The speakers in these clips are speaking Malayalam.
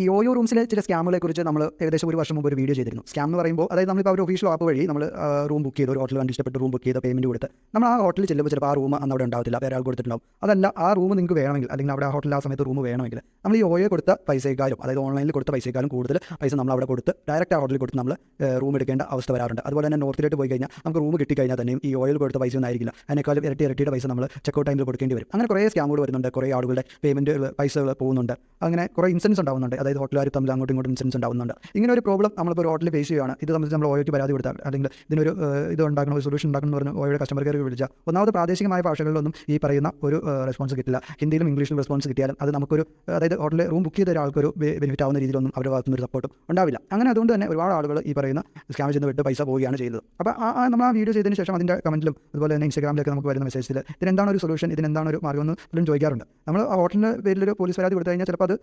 ഈ ഓയോ റൂംസിലെ ചില സ്കാമുകളെ കുറിച്ച് നമ്മൾ ഏകദേശം ഒരു വർഷം മുമ്പ് ഒരു വീഡിയോ ചെയ്തിരുന്നു. സ്കാം എന്ന് പറയുമ്പോൾ അതായത് നമ്മൾ നമ്മളിപ്പോൾ ഒരു ഒഫീഷ്യൽ ആപ്പ് വഴി നമ്മൾ റൂം ബുക്ക് ചെയ്ത് ഒരു ഹോട്ടൽ കണ്ട് ഇഷ്ടപ്പെട്ട് റൂം ബുക്ക് ചെയ്ത് പേയ്മെന്റ് കൊടുത്ത് നമ്മൾ ആ ഹോട്ടലിൽ ചെല്ലുമ്പോൾ ചിലപ്പോൾ ആ റൂം അന്ന് അവിടെ ഉണ്ടാവത്തില്ല വേറെ ആൾ കൊടുത്തിട്ടുണ്ടാവും. അതല്ല ആ റൂം നിങ്ങൾക്ക് വേണമെങ്കിൽ അല്ലെങ്കിൽ അവിടെ ആ ഹോട്ടലിൽ ആ സമയത്ത് റൂം വേണമെങ്കിൽ നമ്മൾ ഈ ഓയോ കൊടുത്ത പൈസയെക്കാളും അതായത് ഓൺലൈനിൽ കൊടുത്ത പൈസയെക്കാളും കൂടുതൽ പൈസ നമ്മൾ അവിടെ കൊടുത്ത് ഡയറക്റ്റ് ആ ഹോട്ടലിൽ കൊടുത്ത് നമ്മൾ റൂം എടുക്കേണ്ട അവസ്ഥ വരാറുണ്ട്. അതുപോലെ തന്നെ നോർത്തിലോട്ട് പോയി കഴിഞ്ഞാൽ നമുക്ക് റൂം കിട്ടി കഴിഞ്ഞാൽ തന്നെയും ഈ ഓയിൽ കൊടുത്ത പൈസ ഒന്നും ആയിരിക്കില്ല. അതിനേക്കാളും ഇരട്ടി ഇരട്ടിയുടെ പൈസ നമ്മൾ ചെക്കൗട്ട് ടൈമിൽ കൊടുക്കേണ്ടി വരും. അങ്ങനെ കുറേ സ്കാമുകൾ വരുന്നുണ്ട്. കുറേ ആളുകളുടെ പേയ്മെന്റ് പൈസകൾ പോകുന്നുണ്ട്. അങ്ങനെ കുറേ ഇൻസിഡൻസ് ഉണ്ടാവുന്നുണ്ട്. അതായത് ഹോട്ടലുകാർ തമ്മിൽ അങ്ങോട്ടും ഇങ്ങോട്ടും ഇൻസിഡൻസ് ഉണ്ടാകുന്നുണ്ട് ഇങ്ങനെ ഒരു പ്രോബ്ലം നമ്മളിപ്പോൾ ഒരു ഹോട്ടലിൽ ഫേസ് ചെയ്യുകയാണ്. ഇത് സംബന്ധിച്ച് നമ്മൾ ഓയോയ്ക്ക് പരാതി കൊടുത്താൽ അല്ലെങ്കിൽ ഇതിനൊരു ഇത് ഉണ്ടാക്കണം ഒരു സൊല്യൂഷൻ ഉണ്ടാക്കണം എന്ന് പറഞ്ഞ് ഓയോയുടെ കസ്റ്റമർ കെയർ വിളിച്ചാൽ ഒന്നാമത് പ്രാദേശികമായ ഭാഷകളിലൊന്നും ഈ പറയുന്ന ഒരു റെസ്പോൺസ് കിട്ടില്ല. ഹിന്ദിയിലും ഇംഗ്ലീഷിലും റെസ്പോൺസ് കിട്ടിയാലും അത് നമുക്കൊരു അതായത് ഹോട്ടലിൽ റൂം ബുക്ക് ചെയ്ത ഒരാൾക്കൊരു ബെനിഫിറ്റ് ആവുന്ന രീതിയിലൊന്നും അവരുടെ ഭാഗത്തുനിന്ന് ഒരു സപ്പോർട്ടും ഉണ്ടാവില്ല. അങ്ങനെ അതുകൊണ്ട് തന്നെ ഒരുപാട് ആളുകൾ ഈ പറയുന്ന സ്കാം ചെന്ന് വിട്ട് പൈസ പോവുകയാണ് ചെയ്തത് അപ്പോൾ നമ്മൾ ആ വീഡിയോ ചെയ്തതിന് ശേഷം അതിന്റെ കമന്റിലും അതുപോലെ തന്നെ ഇൻസ്റ്റാഗ്രാമിലൊക്കെ നമുക്ക് വരുന്ന മെസ്സേജിൽ ഇതിനെന്താണ് ഒരു സൊല്യൂഷൻ ഇതിനെന്താണ് ഒരു മാർഗം എന്ന് ചോദിക്കാറുണ്ട്. നമ്മൾ ആ ഹോട്ടലിന്റെ ഒരു പോലീസ് പരാതി കൊടുത്തു കഴിഞ്ഞാൽ ചിലപ്പോൾ അത്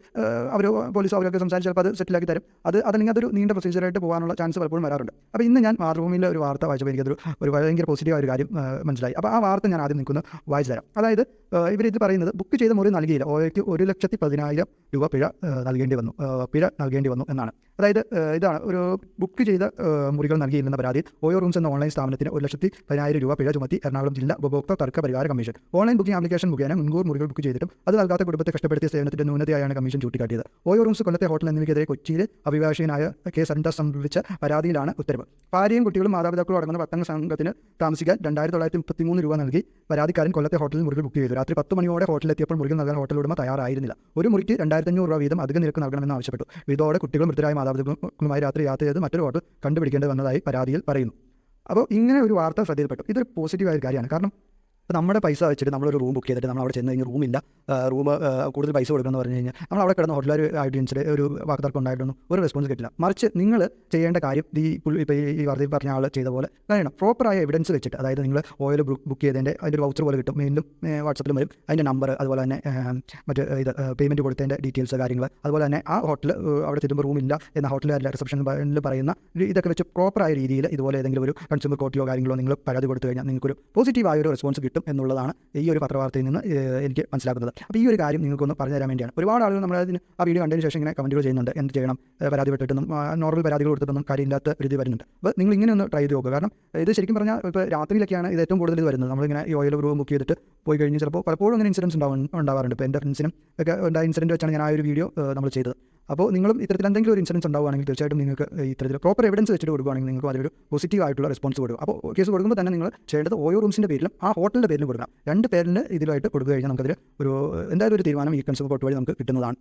അവർ പോലീസ് അവരൊക്കെ സംസാരിച്ച് ചിലപ്പോൾ അത് സെറ്റിലാക്കി തരും. അത് അതല്ലെങ്കിൽ അതൊരു നീണ്ട പ്രൊസീജിയറായിട്ട് പോകാനുള്ള ചാൻസ് പലപ്പോഴും വരാറുണ്ട്. അപ്പോൾ ഇന്ന് ഞാൻ മാതൃഭൂമിയിലെ ഒരു വാർത്ത വായിച്ചപ്പോൾ എനിക്കതൊരു ഒരു ഭയങ്കര പോസിറ്റീവായ ഒരു കാര്യം മനസ്സിലായി. അപ്പോൾ ആ വാർത്ത ഞാൻ ആദ്യം നിൽക്കുന്നു വായിച്ചു തരാം. അതായത് ഇവരിത് പറയുന്നത് ബുക്ക് ചെയ്ത മുറി നൽകിയില്ല. ഓയ്ക്ക് ഒരു ലക്ഷത്തി പതിനായിരം രൂപ പിഴ നൽകേണ്ടി വന്നു. പിഴ നൽകേണ്ടി വന്നു എന്നാണ്. അതായത് ഇതാണ്. ഒരു ബുക്ക് ചെയ്ത മുറികൾ നൽകിയില്ലെന്ന പരാതി ഓയോ റൂംസ് എന്ന ഓൺലൈൻ സ്ഥാപനത്തിന് ഒരു ലക്ഷത്തി പതിനായിരം രൂപ പിഴ ചുമത്തി എറണാകുളം ജില്ലാ ഉപഭോക്തൃ തർക്ക പരിഹാര കമ്മീഷൻ. ഓൺലൈൻ ബുക്കിംഗ് ആപ്ലിക്കേഷൻ മുഖേന മുൻകൂർ മുറികൾ ബുക്ക് ചെയ്തിട്ടും അത് നൽകാത്ത കുടുംബത്തെ കഷ്ടപ്പെടുത്തിയ സേവനത്തിന്റെ ന്യൂനതയായാണ് കമ്മീഷൻ ചൂണ്ടിക്കാട്ടിയത്. ഓയോ റൂംസ് കൊല്ലത്തെ ഹോട്ടൽ എന്നിവയ്ക്കെതിരെ കൊച്ചിയിൽ അഭിഭാഷകനായ കെ സരിത സംബന്ധിച്ച പരാതിയിലാണ് ഉത്തരവ്. ഭാര്യയും കുട്ടികളും മാതാപിതാക്കളും അടങ്ങുന്ന പത്തംഗ സംഘത്തിന് താമസിക്കാൻ രണ്ടായിരത്തി തൊള്ളായിരത്തി മുപ്പത്തിമൂന്ന് രൂപ നൽകി പരാതിക്കാരൻ കൊല്ലത്തെ ഹോട്ടലിൽ മുറികൾ ബുക്ക് ചെയ്തു രാത്രി പത്ത് മണിയോടെ ഹോട്ടലിലെത്തിയപ്പോൾ മുറികൾ നൽകാൻ ഹോട്ടൽ ഉടമ തയ്യാറായിരുന്നില്ല. ഒരു മുറിക്ക് രണ്ടായിരത്തഞ്ഞൂറ് രൂപ വീതം അധിക നിരക്ക് നൽകണമെന്ന് ആവശ്യപ്പെട്ടു. ഇതോടെ കുട്ടികൾ മൃതരായ മാതാപിതാക്കളുമായി രാത്രി യാത്ര ചെയ്ത് മറ്റൊരു ഹോട്ടൽ കണ്ടുപിടിക്കേണ്ടി വന്നതായി പരാതിയിൽ പറയുന്നു. അപ്പോൾ ഇങ്ങനെ ഒരു വാർത്ത ശ്രദ്ധയിൽപ്പെട്ടു. ഇതൊരു പോസിറ്റീവായ കാര്യമാണ്. കാരണം ഇപ്പോൾ നമ്മുടെ പൈസ വെച്ചിട്ട് നമ്മളൊരു റൂം ബുക്ക് ചെയ്തിട്ട് നമ്മൾ അവിടെ ചെന്ന് കഴിഞ്ഞാൽ റൂമില്ല. റൂം കൂടുതൽ പൈസ കൊടുക്കണമെന്ന് പറഞ്ഞു കഴിഞ്ഞാൽ നമ്മൾ അവിടെ കിടന്ന ഹോട്ടലൊരു ആയിട്ട് ഒരു വാക്കുതർക്കം ഉണ്ടായിട്ടൊന്നും ഒരു റെസ്പോൺസ് കിട്ടില്ല. മറിച്ച് നിങ്ങൾ ചെയ്യേണ്ട കാര്യം ഈ ഇപ്പോൾ ഈ വർദ്ധി പറഞ്ഞ ആൾ ചെയ്ത പോലെ കഴിയണം പ്രോപ്പറായ എവിഡൻസ് വെച്ചിട്ട് അതായത് നിങ്ങൾ ഓയിൽ ബുക്ക് ചെയ്തതിന്റെ അതിന്റെ ഒരു വൗച്ചർ പോലെ കിട്ടും. മെയിലും വാട്സപ്പിലും വരും. അതിന്റെ നമ്പർ അതുപോലെ തന്നെ മറ്റ് ഇത് പേയ്മെന്റ് കൊടുത്തതിന്റെ ഡീറ്റെയിൽസ് കാര്യങ്ങൾ അതുപോലെ തന്നെ ആ ഹോട്ടൽ അവിടെ ചെല്ലുമ്പോൾ റൂമില്ല എന്ന ഹോട്ടലുകാരുടെ റിസപ്ഷനിൽ പറയുന്ന ഇതൊക്കെ വെച്ച് പ്രോപ്പറായ രീതിയിൽ ഇതുപോലെ ഏതെങ്കിലും ഒരു കൺസ്യൂമർ കോർട്ടിയോ കാര്യങ്ങളോ നിങ്ങൾ പരാതി കൊടുത്തു കഴിഞ്ഞാൽ നിങ്ങൾക്കൊരു പോസിറ്റീവായ ഒരു റെസ്പോൺസ് കിട്ടും. എന്നുള്ളതാണ് ഈ ഒരു പത്രവാർത്തയിൽ നിന്ന് എനിക്ക് മനസ്സിലാക്കുന്നത്. അപ്പോൾ ഈ ഒരു കാര്യം നിങ്ങൾക്കൊന്ന് പറഞ്ഞു തരാൻ വേണ്ടിയാണ്. ഒരുപാട് ആളുകൾ നമ്മൾ അതിന് ആ വീഡിയോ കണ്ടതിന് ശേഷം ഇങ്ങനെ കമന്റുകൾ ചെയ്യുന്നുണ്ട്. എന്ത് ചെയ്യണം? ഏഹ്, പരാതി പെട്ടിട്ടൊന്നും നോർമൽ പരാതികൾ കൊടുത്തിട്ടൊന്നും കാര്യമില്ലാത്ത ഒരു ഇത് വരുന്നുണ്ട്. അപ്പോൾ നിങ്ങൾ ഇങ്ങനെ ഒന്ന് ട്രൈ ചെയ്ത് നോക്കുക. കാരണം ഇത് ശരിക്കും പറഞ്ഞാൽ ഇപ്പോൾ രാത്രിയിലൊക്കെയാണ് ഇത് ഏറ്റവും കൂടുതൽ ഇത് വരുന്നത്. നമ്മളിങ്ങനെ ഈ ഓയിൽ റൂം ബുക്ക് ചെയ്തിട്ട് പോയി കഴിഞ്ഞ് ചിലപ്പോൾ പലപ്പോഴും അങ്ങനെ ഇൻസിഡൻസ് ഉണ്ടാവും ഉണ്ടാവാറുണ്ട്. ഇപ്പോൾ എന്റെ ഫ്രണ്ട്സിനും ഒക്കെ ഉണ്ടായ ഇൻസിഡന്റ് വെച്ചാണ് ഞാൻ ആ ഒരു വീഡിയോ നമ്മൾ ചെയ്തത്. അപ്പോൾ നിങ്ങളും ഇത്തരത്തിൽ എന്തെങ്കിലും ഒരു ഇൻസിഡൻസ് ഉണ്ടാവുകയാണെങ്കിൽ തീർച്ചയായിട്ടും നിങ്ങൾക്ക് ഇത്തരത്തിൽ പ്രോപ്പർ എവിഡൻസ് വെച്ചിട്ട് കൊടുക്കുകയാണെങ്കിൽ നിങ്ങൾക്ക് അതിലൊരു പോസിറ്റീവ് ആയിട്ടുള്ള റെസ്പോൺസ് കൊടുക്കും. അപ്പോൾ കേസ് കൊടുക്കുമ്പോൾ തന്നെ നിങ്ങൾ ചെയ്യേണ്ടത് ഓരോ റൂംസിന്റെ പേരിലും ആ ഹോട്ടലിന്റെ പേരിലും കൊടുക്കണം. രണ്ട് പേരിന് ഇതിലായിട്ട് കൊടുത്തു കഴിഞ്ഞാൽ നമുക്കതിൽ ഒരു എന്തായാലും ഒരു തീരുമാനം ഈ കൺസ്യൂമർ കോർട്ട് വഴി നമുക്ക് കിട്ടുന്നതാണ്.